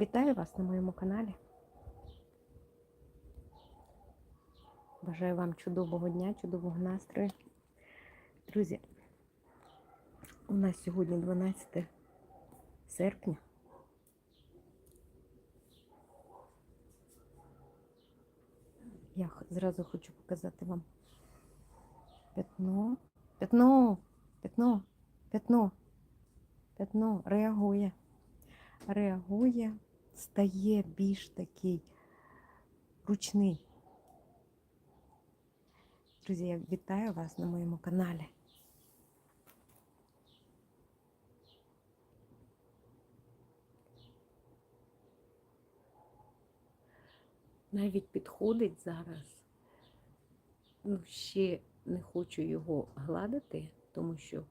Вітаю вас на моєму каналі. Бажаю вам чудового дня, чудового настрою. Друзі, у нас сьогодні 12 серпня. Я зразу хочу показати вам пятно. Пятно, пятно, пятно, пятно реагує. Реагує, стає більш такий ручний. Друзі, я вітаю вас на моєму каналі. Навіть підходить зараз. Ну, ще не хочу його гладити, тому що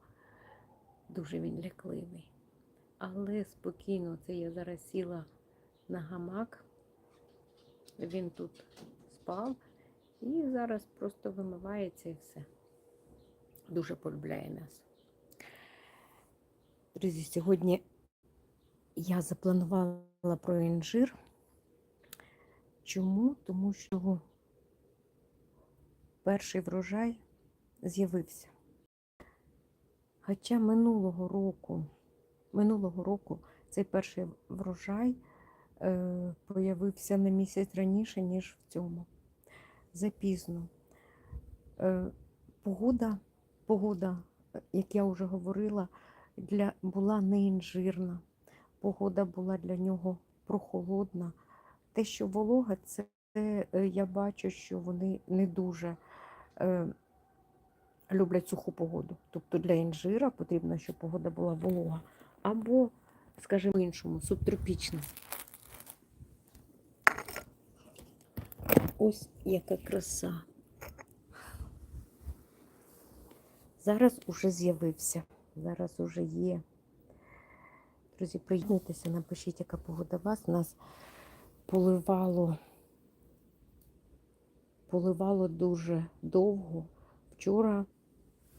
дуже він лякливий. Але спокійно, це я зараз сіла на гамак. Він тут спав і зараз просто вимивається і все. Дуже полюбляє нас. Друзі, сьогодні я запланувала про інжир. Чому? Тому що перший врожай з'явився. Хоча минулого року, минулого року цей перший врожай появився на місяць раніше, ніж в цьому. Запізно. Е, погода, погода, е, як я вже говорила, для, була не інжирна. Погода була для нього прохолодна. Те, що волога, це е, я бачу, що вони не дуже е, люблять суху погоду. Тобто для інжира потрібно, щоб погода була волога. Або, скажімо іншому, субтропічна. Ось яка краса. Зараз уже з'явився. Зараз уже є. Друзі, приєднуйтеся, напишіть, яка погода у вас. Нас поливало, поливало дуже довго. Вчора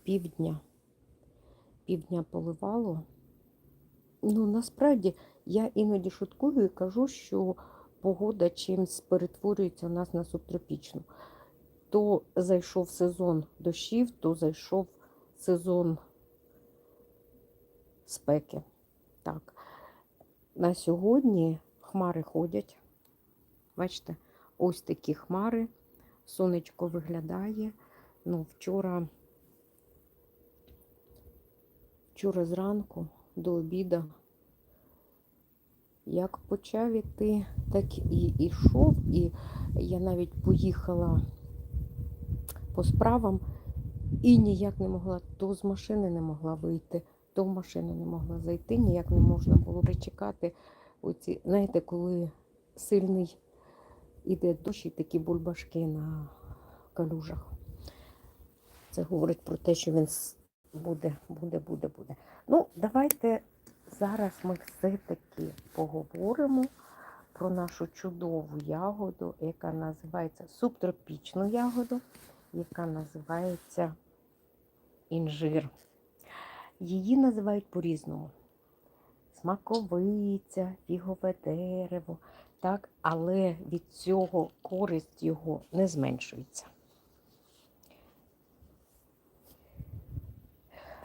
півдня. Півдня поливало. Ну, насправді, я іноді шуткую і кажу, що погода чимсь перетворюється у нас на субтропічну. То зайшов сезон дощів, то зайшов сезон спеки. Так, на сьогодні хмари ходять. Бачите, ось такі хмари. Сонечко виглядає. Ну, вчора, вчора зранку до обіду, як почав іти, так і йшов. І я навіть поїхала по справам і ніяк не могла, то з машини не могла вийти, то в машину не могла зайти, ніяк не можна було причекати. Оці, знаєте, коли сильний іде дощ і такі бульбашки на калюжах. Це говорить про те, що він буде, буде, буде, буде. Ну, давайте зараз ми все-таки поговоримо про нашу чудову ягоду, яка називається субтропічну ягоду, яка називається інжир. Її називають по-різному. Смаковиця, фігове дерево, так, але від цього користь його не зменшується.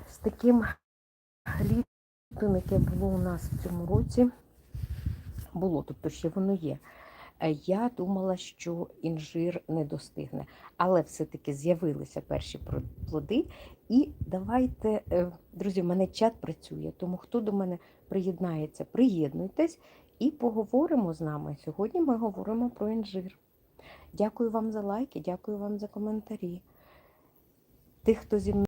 З таким літом, яке було у нас в цьому році, було, тобто ще воно є. Е, Я думала, що інжир не достигне, але все-таки з'явилися перші плоди. І давайте, е, друзі, в мене чат працює, тому хто до мене приєднається, приєднуйтесь і поговоримо з нами. Сьогодні ми говоримо про інжир. Дякую вам за лайки, дякую вам за коментарі. Тих, хто зі мною,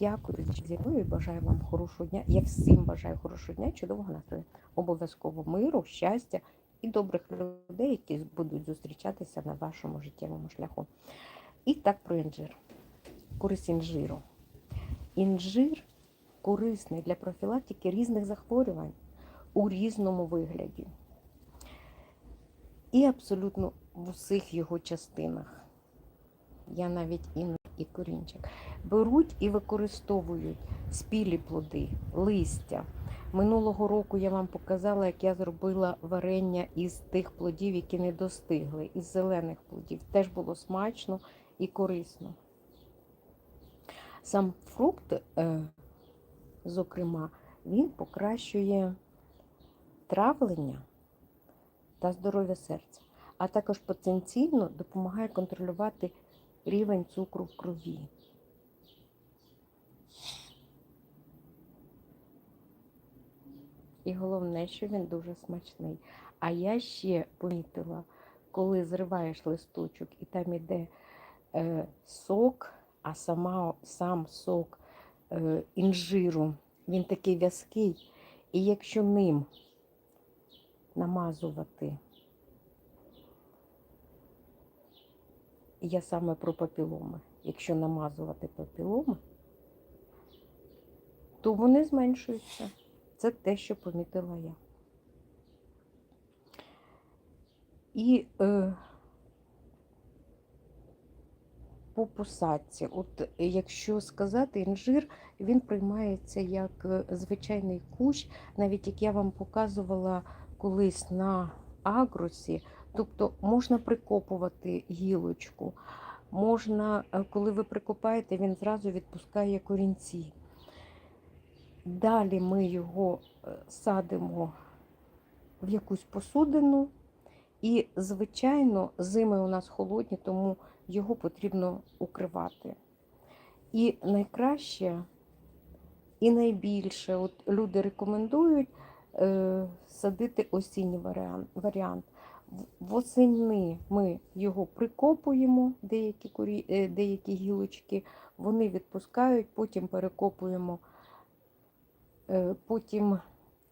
дякую що зі мною і бажаю вам хорошого дня. Я всім бажаю хорошого дня, чудового настрою. Обов'язково миру, щастя і добрих людей, які будуть зустрічатися на вашому життєвому шляху. І так про інжир. Користь інжиру. Інжир корисний для профілактики різних захворювань у різному вигляді. І абсолютно в усіх його частинах. Я навіть і, і корінчик. Беруть і використовують спілі плоди, листя, Минулого року я вам показала, як я зробила варення із тих плодів, які не достигли, із зелених плодів. Теж було смачно і корисно. Сам фрукт, е, зокрема, він покращує травлення та здоров'я серця, а також потенційно допомагає контролювати рівень цукру в крові. І головне, що він дуже смачний. А я ще помітила, коли зриваєш листочок і там іде е, сок, а сама, сам сок е, інжиру, він такий в'язкий. І якщо ним намазувати, я саме про папіломи, якщо намазувати папіломи, то вони зменшуються. Це те, що помітила я. І е, по посадці, от якщо сказати, інжир, він приймається як е, звичайний кущ, навіть як я вам показувала колись на агросі, тобто можна прикопувати гілочку, можна, е, коли ви прикопаєте, він зразу відпускає корінці. Далі ми його е, садимо в якусь посудину. І, звичайно, зими у нас холодні, тому його потрібно укривати. І найкраще, і найбільше от люди рекомендують е, садити осінній варіант. Восени ми його прикопуємо, деякі, корі, е, деякі гілочки, вони відпускають, потім перекопуємо, е, потім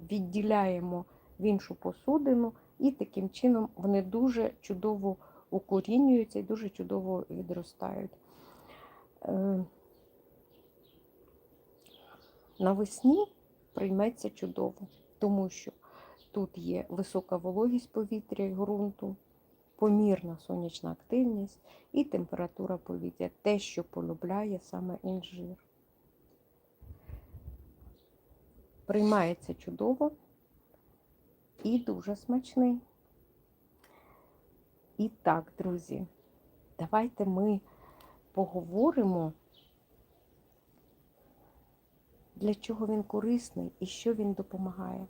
відділяємо в іншу посудину. І таким чином вони дуже чудово укорінюються і дуже чудово відростають. Е, Навесні прийметься чудово, тому що тут є висока вологість повітря і ґрунту, помірна сонячна активність і температура повітря те, що полюбляє саме інжир. Приймається чудово і дуже смачний. І так, друзі, давайте ми поговоримо, для чого він корисний і що він допомагає.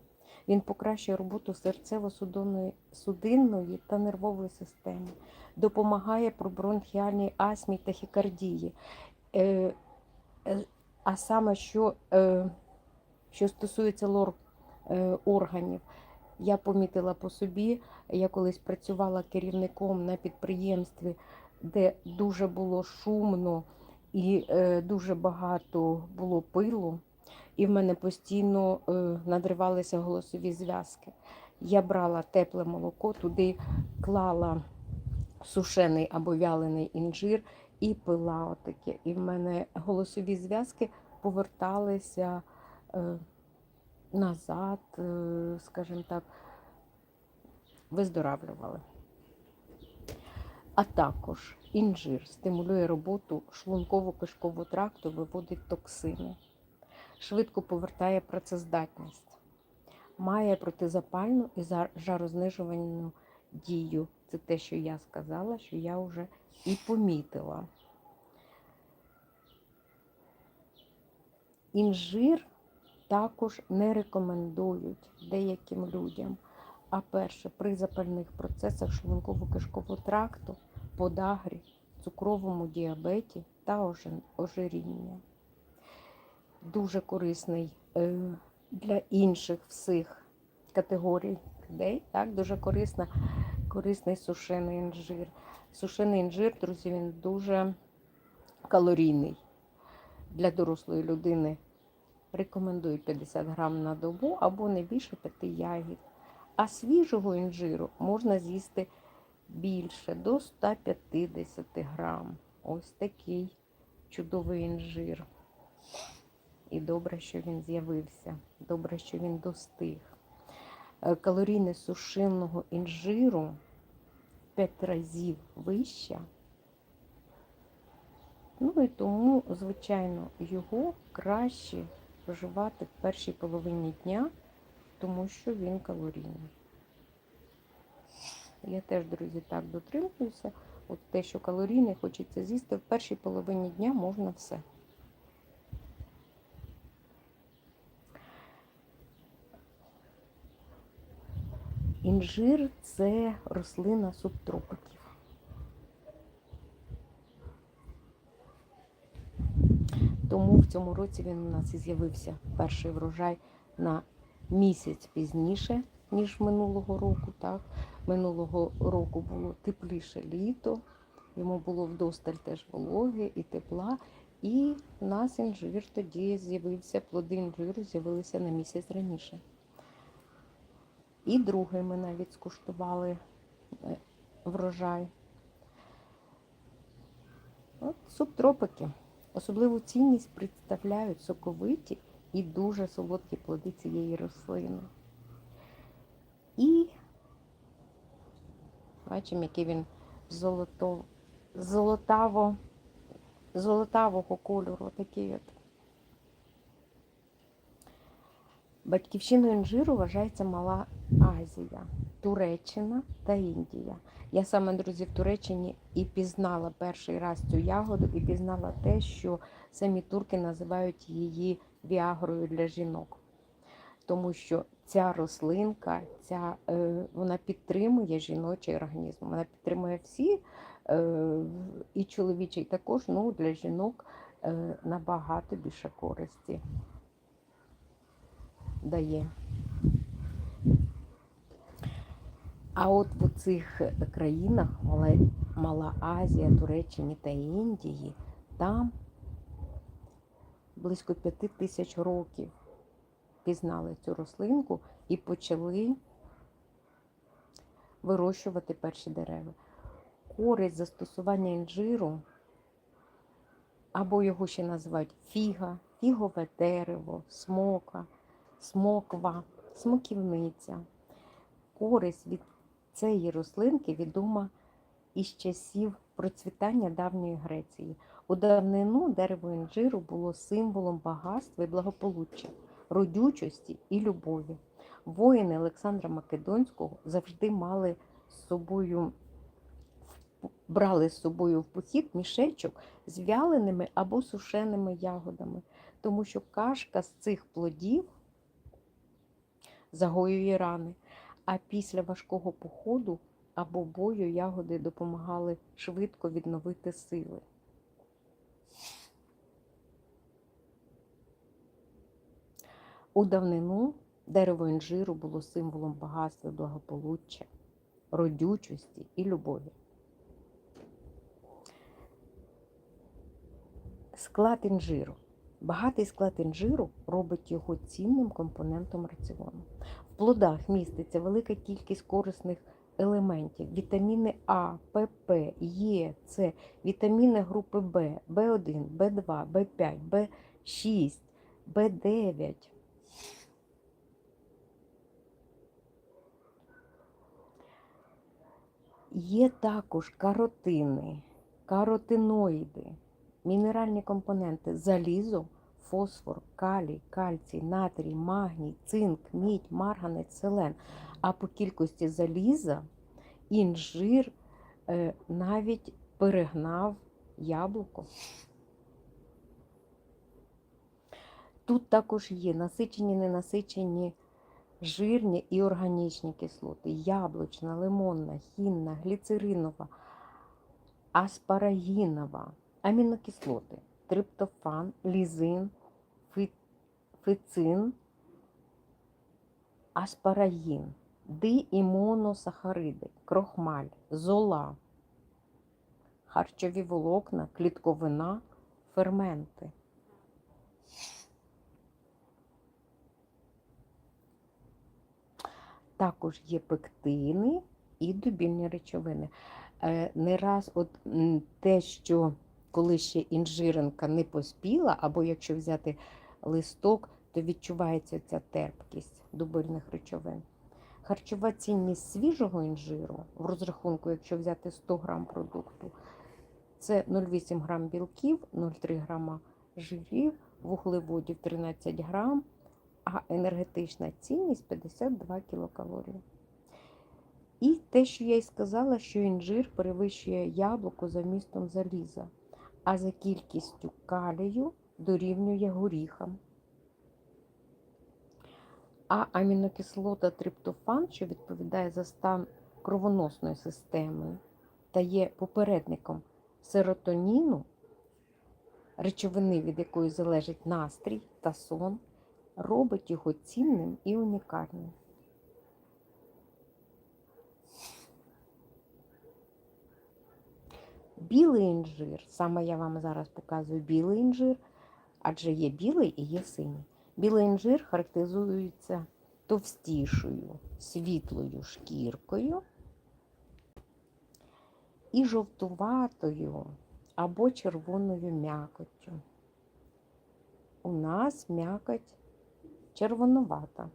Він покращує роботу серцево-судинної судинної та нервової системи, допомагає при бронхіальній астмі та хікардії. Е, е, а саме, що, е, що стосується лор е, органів, я помітила по собі, я колись працювала керівником на підприємстві, де дуже було шумно і е, дуже багато було пилу, і в мене постійно е, надривалися голосові зв'язки. Я брала тепле молоко, туди клала сушений або вялений інжир і пила отаке. І в мене голосові зв'язки поверталися. Е, назад, е, скажімо так, виздоравлювали. А також інжир стимулює роботу шлунково-кишкового тракту, виводить токсини, швидко повертає працездатність, має протизапальну і жарознижувальну дію. Це те, що я сказала, що я вже і помітила. Інжир також не рекомендують деяким людям. А перше, при запальних процесах шлунково-кишкового тракту, подагрі, цукровому діабеті та ожиріння. Дуже корисний е, для інших всіх категорій людей. Так, дуже корисна, корисний сушений інжир. Сушений інжир, друзі, він дуже калорійний для дорослої людини рекомендують 50 грам на добу або не більше 5 ягід. А свіжого інжиру можна з'їсти більше до 150 грам. Ось такий чудовий інжир. І добре, що він з'явився. Добре, що він достиг. Е, Калорійність сушеного інжиру 5 разів вища. Ну і тому, звичайно, його краще вживати в першій половині дня тому що він калорійний. Я теж, друзі, так дотримуюся. От те, що калорійне хочеться з'їсти, в першій половині дня можна все. Інжир це рослина субтропиків. Тому в цьому році він у нас і з'явився перший врожай на місяць пізніше, ніж минулого року. Так? Минулого року було тепліше літо, йому було вдосталь теж вологи і тепла. І в нас інжир тоді з'явився, плоди інжиру з'явилися на місяць раніше. І другий ми навіть скуштували е, врожай. От субтропики. Особливу цінність представляють соковиті і дуже солодкі плоди цієї рослини. І бачимо, який він золото, золотаво, золотавого кольору. Такий от. Батьківщиною інжиру вважається Мала Азія, Туреччина та Індія. Я саме, друзі, в Туреччині і пізнала перший раз цю ягоду, і пізнала те, що самі турки називають її віагрою для жінок. Тому що ця рослинка, ця, е, вона підтримує жіночий організм, вона підтримує всі, е, і чоловічий також, ну для жінок е, набагато більше користі дає. А от в цих країнах, Мала, Азія, Туреччині та Індії, там близько п'яти тисяч років пізнали цю рослинку і почали вирощувати перші дерева. Користь застосування інжиру, або його ще називають фіга, фігове дерево, смока, смоква, смоківниця. Користь від цієї рослинки відома із часів процвітання давньої Греції. У давнину дерево інжиру було символом багатства і благополуччя, родючості і любові. Воїни Олександра Македонського завжди мали з собою, брали з собою в похід мішечок з вяленими або сушеними ягодами, тому що кашка з цих плодів загоює рани. А після важкого походу або бою ягоди допомагали швидко відновити сили. У давнину дерево інжиру було символом багатства, благополуччя, родючості і любові. Склад інжиру. Багатий склад інжиру робить його цінним компонентом раціону. В плодах міститься велика кількість корисних елементів: вітаміни А, ПП, Е, С, вітаміни групи В, В1, В2, В5, В6, В9. Є також каротини, каротиноїди, мінеральні компоненти залізо, фосфор, калій, кальцій, натрій, магній, цинк, мідь, марганець, селен. А по кількості заліза інжир е, навіть перегнав яблуко. Тут також є насичені, ненасичені жирні і органічні кислоти, яблучна, лимонна, хінна, гліцеринова, аспарагінова, амінокислоти, триптофан, лізин, фицин, аспарагін, ди і моносахариди, крохмаль, зола, харчові волокна, клітковина, ферменти. Також є пектини і дубільні речовини. Е, Не раз от те, що коли ще інжиринка не поспіла, або якщо взяти листок, то відчувається ця терпкість дубильних речовин. Харчова цінність свіжого інжиру в розрахунку, якщо взяти 100 грам продукту, це 0,8 грам білків, 0,3 грама жирів, вуглеводів 13 грам, а енергетична цінність 52 кілокалорії. І те, що я й сказала, що інжир перевищує яблуко за вмістом заліза, а за кількістю калію дорівнює горіхам. А амінокислота триптофан, що відповідає за стан кровоносної системи та є попередником серотоніну, речовини, від якої залежить настрій та сон, робить його цінним і унікальним. Білий інжир, саме я вам зараз показую білий інжир, адже є білий і є синій. Білий інжир характеризується товстішою, світлою шкіркою і жовтуватою або червоною м'якоттю. У нас м'якоть червонувата.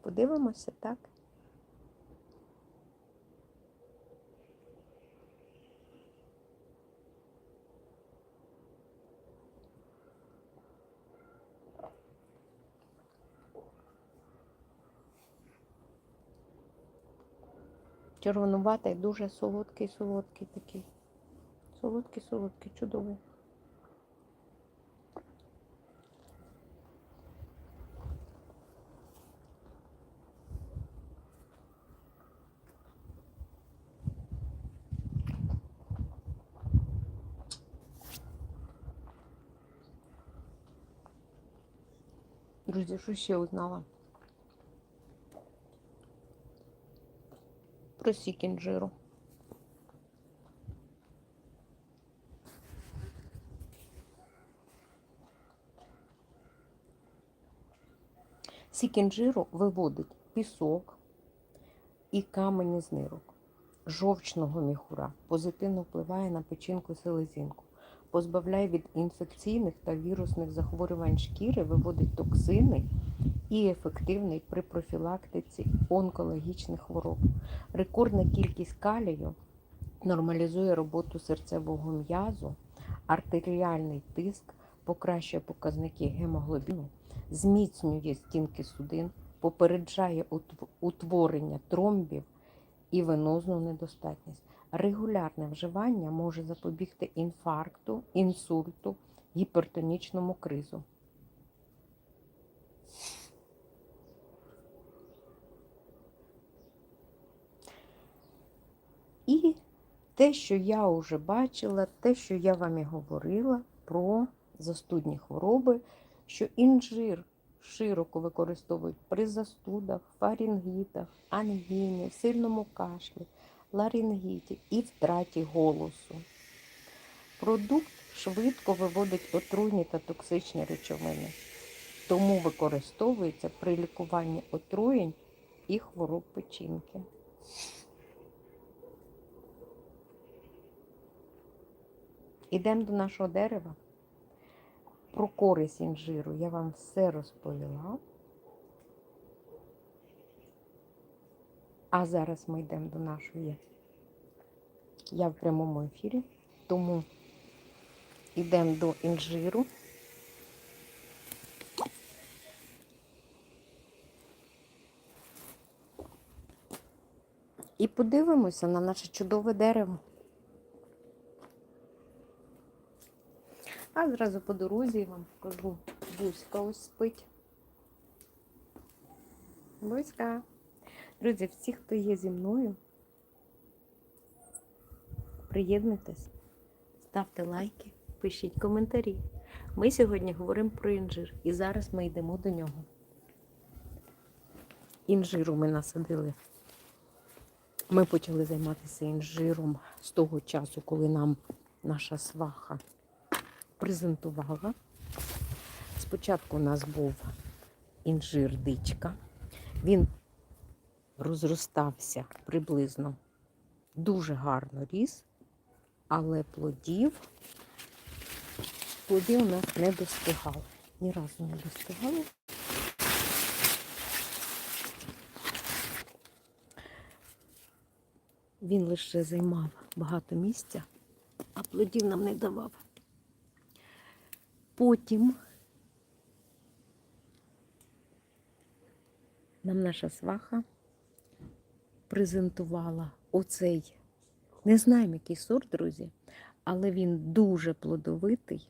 Подивимося, так? Червонуватий, дуже солодкий, солодкий такий. Солодкий, солодкий, чудовий. Друзі, що ще узнала? Про сік інжиру. Сік інжиру виводить пісок і камені з нирок, жовчного міхура, позитивно впливає на печінку селезінку, позбавляє від інфекційних та вірусних захворювань шкіри, виводить токсини і ефективний при профілактиці онкологічних хвороб. Рекордна кількість калію нормалізує роботу серцевого м'язу, артеріальний тиск, покращує показники гемоглобіну, зміцнює стінки судин, попереджає утворення тромбів і венозну недостатність. Регулярне вживання може запобігти інфаркту, інсульту, гіпертонічному кризу. І те, що я вже бачила, те, що я вам і говорила про застудні хвороби, що інжир широко використовують при застудах, фарінгітах, ангіні, сильному кашлі, ларингіті і втраті голосу. Продукт швидко виводить отруйні та токсичні речовини, тому використовується при лікуванні отруєнь і хвороб печінки. Ідемо до нашого дерева. Про користь інжиру я вам все розповіла. А зараз ми йдемо до нашої. Я в прямому ефірі, тому йдемо до інжиру. І подивимося на наше чудове дерево. А зразу по дорозі вам покажу. Бузька ось спить. Бузька. Друзі, всі, хто є зі мною, приєднуйтесь, ставте лайки, пишіть коментарі. Ми сьогодні говоримо про інжир. І зараз ми йдемо до нього. Інжиру ми насадили. Ми почали займатися інжиром з того часу, коли нам наша сваха презентувала. Спочатку у нас був інжир дичка. Він розростався приблизно дуже гарно ріс, але плодів, плодів у нас не достигало. Ні разу не достигало. Він лише займав багато місця, а плодів нам не давав. Потім нам наша сваха презентувала оцей, не знаємо, який сорт, друзі, але він дуже плодовитий.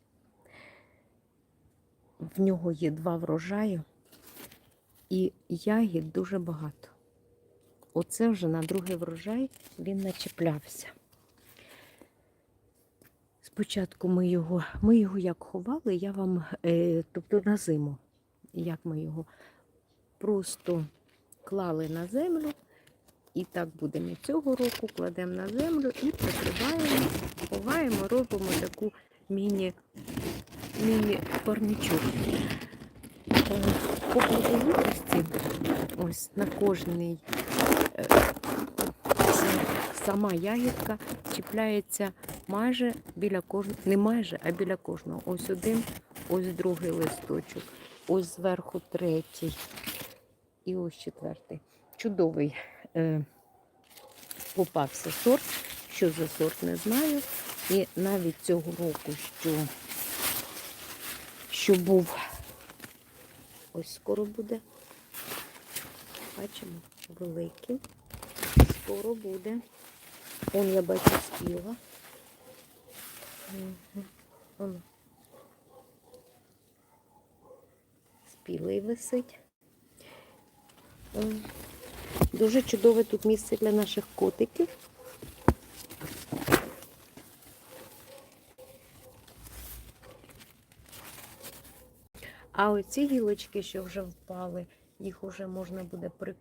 В нього є два врожаю і ягід дуже багато. Оце вже на другий врожай він начеплявся. Спочатку ми його, ми його як ховали, я вам, е, тобто на зиму, як ми його просто клали на землю, і так будемо цього року, кладемо на землю і прикриваємо, ховаємо, робимо таку міні, міні-парничок. Е, По плодовитості, ось на кожній е, сама ягідка чіпляється майже біля кожного, не майже, а біля кожного. Ось один, ось другий листочок, ось зверху третій і ось четвертий. Чудовий е, попався сорт. Що за сорт, не знаю. І навіть цього року, що, що був, ось скоро буде. Бачимо, великий. Скоро буде. Он я бачу спіла. Воно. Спілий висить. Дуже чудове тут місце для наших котиків. А оці гілочки, що вже впали, їх вже можна буде при...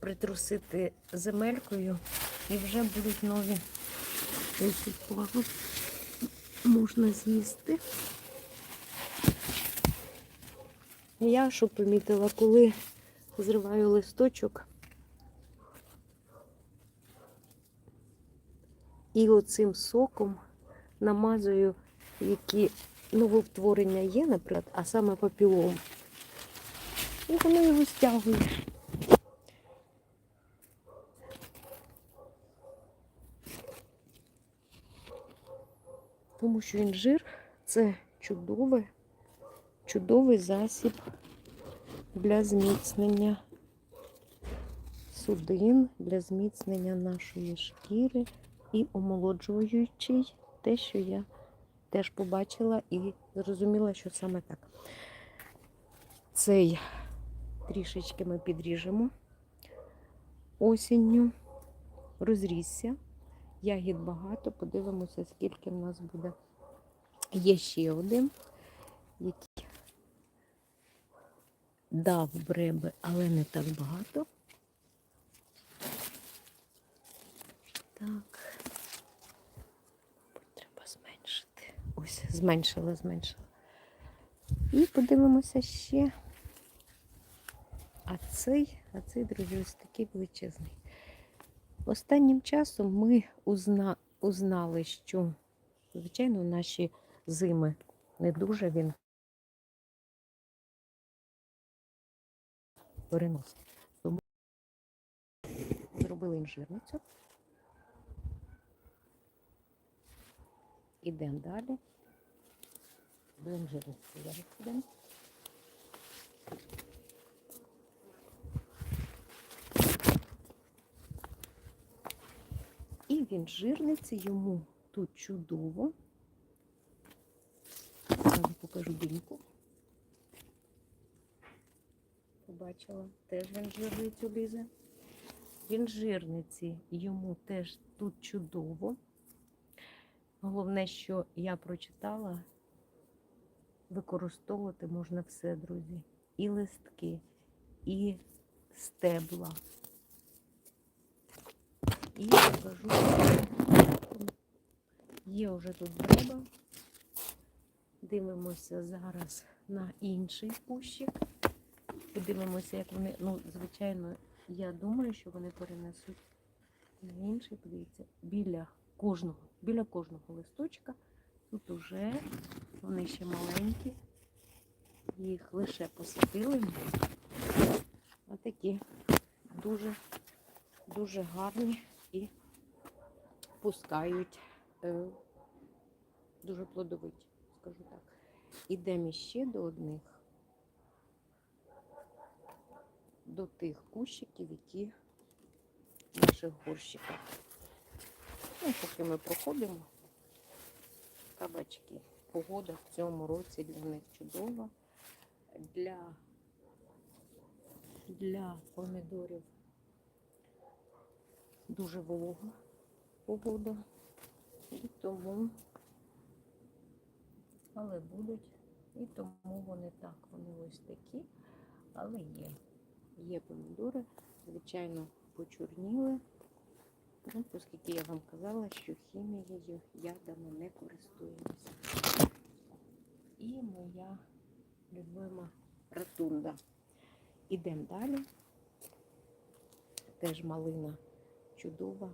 притрусити земелькою і вже будуть нові. Ось упали. Можна з'їсти. Я що помітила, коли зриваю листочок і оцим соком намазую, які нововтворення є, наприклад, а саме папілом. І воно його стягує. Тому що інжир це чудове, чудовий засіб для зміцнення судин, для зміцнення нашої шкіри і омолоджуючий те, що я теж побачила і зрозуміла, що саме так. Цей трішечки ми підріжемо осінню, розрісся. Ягід багато, подивимося, скільки в нас буде. Є ще один, який дав бреби, але не так багато. Так. Треба зменшити. Ось, зменшила, зменшила. І подивимося ще. А цей, а цей, друзі, ось такий величезний. Останнім часом ми узна, узнали, що, звичайно, наші зими не дуже він переносить. Тому зробили інжирницю. Ідемо далі. До інжирниці зараз підемо. Він жирниці йому тут чудово. Зараз покажу диньку. Побачила, теж він жирницю лізе. Він жирниці йому теж тут чудово. Головне, що я прочитала, використовувати можна все, друзі. І листки, і стебла. І покажу. Є вже тут бреба. Дивимося зараз на інший кущик. Подивимося, як вони, ну, звичайно, я думаю, що вони перенесуть на інший. Подивіться, біля кожного, біля кожного листочка. Тут уже вони ще маленькі. Їх лише посадили. Отакі дуже, дуже гарні і пускають е, дуже плодовиті, скажу так. Ідемо ще до одних. до тих кущиків, які в наших горщиках. Ну, поки ми проходимо, кабачки. Погода в цьому році для них чудова. Для, для помідорів дуже волога погода. І тому, але будуть. І тому вони так, вони ось такі, але є. Є помідори, звичайно, почорніли. Ну, оскільки я вам казала, що хімією ядами не користуємося. І моя любима ратунда. Ідемо далі. Теж малина чудова.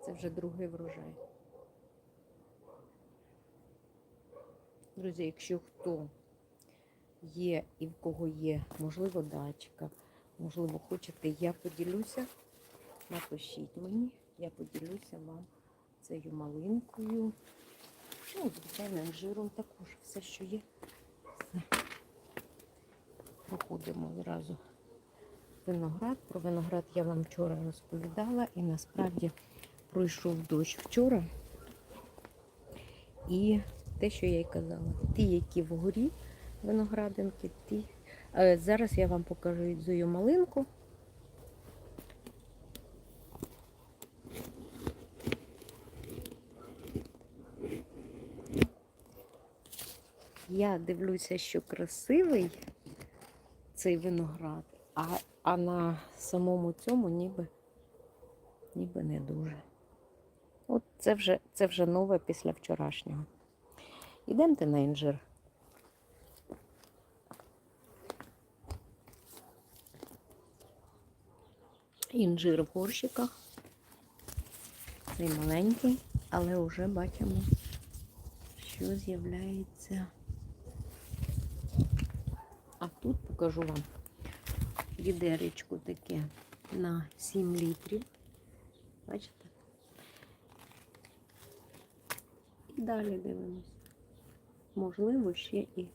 Це вже другий врожай. Друзі, якщо хто є і в кого є, можливо, дачка, можливо, хочете, я поділюся, напишіть мені, я поділюся вам цією малинкою. Ну, звичайно, інжиром також все, що є. Все. Проходимо зразу виноград. Про виноград я вам вчора розповідала і насправді пройшов дощ вчора. І те, що я й казала, ті, які вгорі виноградинки, ті. Е, Зараз я вам покажу зою малинку. Я дивлюся, що красивий цей виноград, а, а на самому цьому ніби, ніби не дуже. От це вже, це вже нове після вчорашнього. Ідемте на інжир. Інжир в горщиках. Цей маленький, але вже бачимо, що з'являється. А тут покажу вам відеречко таке на 7 літрів. Бачите? І далі дивимось. Можливо, ще і,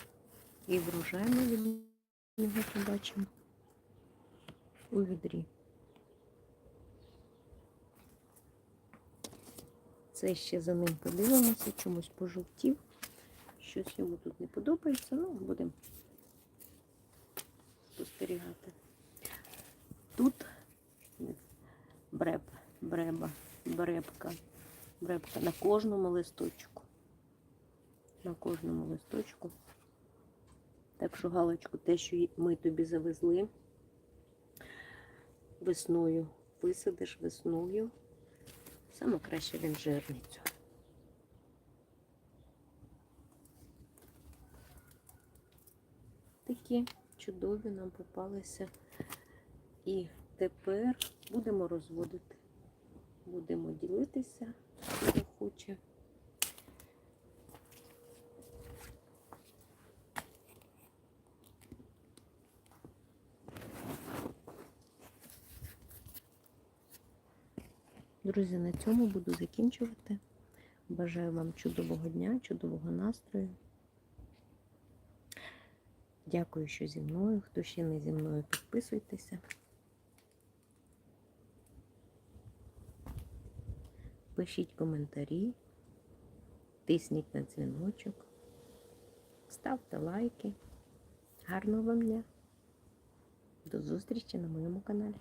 і врожай ми від нього побачимо у відрі. Це ще за ним подивимося, чомусь пожовтів. Щось йому тут не подобається, ну, будемо спостерігати. Тут бреб, бреба, бребка, бребка на кожному листочку. На кожному листочку. Так що, Галочку, те, що ми тобі завезли весною, висадиш весною. Саме краще він жирницю. Такі чудові нам попалися. І тепер будемо розводити. Будемо ділитися, хто хоче. Друзі, на цьому буду закінчувати. Бажаю вам чудового дня, чудового настрою. Дякую, що зі мною. Хто ще не зі мною, підписуйтеся. Пишіть коментарі, тисніть на дзвіночок, ставте лайки. Гарного вам дня! До зустрічі на моєму каналі.